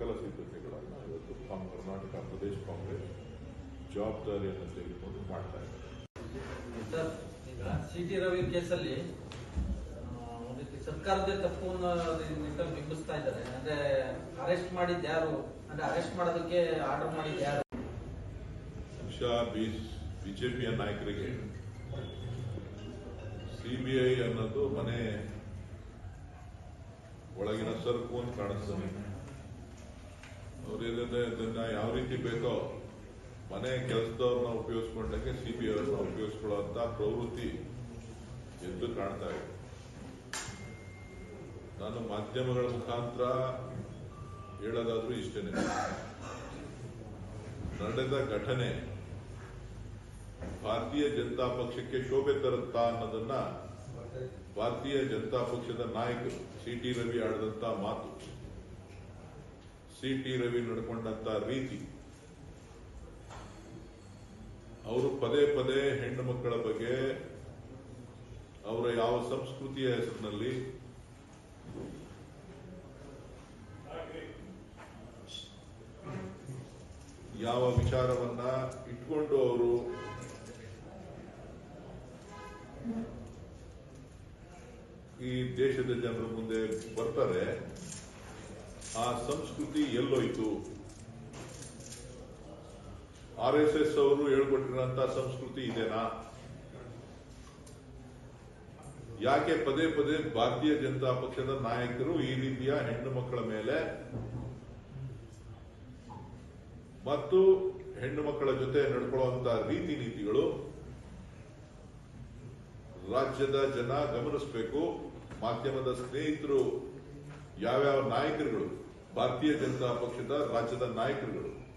ಸಕಲ ಸಿದ್ಧತೆಗಳನ್ನು ಇವತ್ತು ಕರ್ನಾಟಕ ಪ್ರದೇಶ ಕಾಂಗ್ರೆಸ್ ಜವಾಬ್ದಾರಿಯನ್ನು ತೆಗೆದುಕೊಂಡು ಮಾಡ್ತಾ ಇದೆ ಸರ್ ಈಗ ಸಿ ಟಿ ರವಿ ಕೇಸಲ್ಲಿ ಸರ್ಕಾರದೇ ತಪ್ಪು ಅನ್ನೋ ನಿಟ್ಟಿನಲ್ಲಿ ಬಿಂಬಿಸ್ತಾ ಇದ್ದಾರೆ. ಅಂದ್ರೆ ಅರೆಸ್ಟ್ ಮಾಡಿದ್ ಯಾರು? ಅಂದ್ರೆ ಅರೆಸ್ಟ್ ಮಾಡೋದಕ್ಕೆ ಆರ್ಡರ್ ಮಾಡಿದ್ ಯಾರು? ಬಿ ಬಿಜೆಪಿಯ ನಾಯಕರಿಗೆ ಸಿಬಿಐ ಅನ್ನೋದು ಮನೆ ಒಳಗಿನ ಸರಕು ಅಂತ ಕಾಣಿಸ್ತದೆ. ಅವ್ರೇನಿದೆ ಇದನ್ನ ಯಾವ ರೀತಿ ಬೇಕೋ ಮನೆ ಕೆಲಸದವ್ರನ್ನ ಉಪಯೋಗಿಸ್ಕೊಂಡಂಗೆ ಸಿಬಿಐ ಅವ್ರನ್ನ ಉಪಯೋಗಿಸ್ಕೊಳ್ಳುವಂತ ಪ್ರವೃತ್ತಿ ಎದ್ದು ಕಾಣ್ತಾ ಇದೆ. ನಾನು ಮಾಧ್ಯಮಗಳ ಮುಖಾಂತರ ಹೇಳೋದಾದ್ರೂ ಇಷ್ಟೇನೆ. ನಡೆದ ಘಟನೆ ಭಾರತೀಯ ಜನತಾ ಪಕ್ಷಕ್ಕೆ ಶೋಭೆ ತರುತ್ತಾ ಅನ್ನೋದನ್ನ ಭಾರತೀಯ ಜನತಾ ಪಕ್ಷದ ನಾಯಕರು ಸಿ ಟಿ ರವಿ ಆಡಿದಂತ ಮಾತು. ಸಿ ಟಿ ರವಿ ನಡ್ಕೊಂಡಂತ ರೀತಿ ಅವರು ಪದೇ ಪದೇ ಹೆಣ್ಣು ಮಕ್ಕಳ ಬಗ್ಗೆ ಅವರ ಯಾವ ಸಂಸ್ಕೃತಿಯ ಹೆಸರಿನಲ್ಲಿ ಯಾವ ವಿಚಾರವನ್ನ ಇಟ್ಕೊಂಡು ಅವರು ಈ ದೇಶದ ಜನರ ಮುಂದೆ ಬರ್ತಾರೆ ಆ ಸಂಸ್ಕೃತಿ ಎಲ್ಲೋಯ್ತು? ಆರ್ ಎಸ್ ಎಸ್ ಅವರು ಹೇಳ್ಕೊಟ್ಟಿರುವಂತ ಸಂಸ್ಕೃತಿ ಇದೆನಾ? ಯಾಕೆ ಪದೇ ಪದೇ ಭಾರತೀಯ ಜನತಾ ಪಕ್ಷದ ನಾಯಕರು ಈ ರೀತಿಯ ಹೆಣ್ಣು ಮಕ್ಕಳ ಮೇಲೆ ಮತ್ತು ಹೆಣ್ಣು ಮಕ್ಕಳ ಜೊತೆ ನಡ್ಕೊಳ್ಳುವಂತ ರೀತಿ ನೀತಿಗಳು ರಾಜ್ಯದ ಜನ ಗಮನಿಸಬೇಕು, ಮಾಧ್ಯಮದ ಸ್ನೇಹಿತರು ಯಾವ್ಯಾವ ನಾಯಕರುಗಳು? ಭಾರತೀಯ ಜನತಾ ಪಕ್ಷದ ರಾಜ್ಯದ ನಾಯಕರುಗಳು.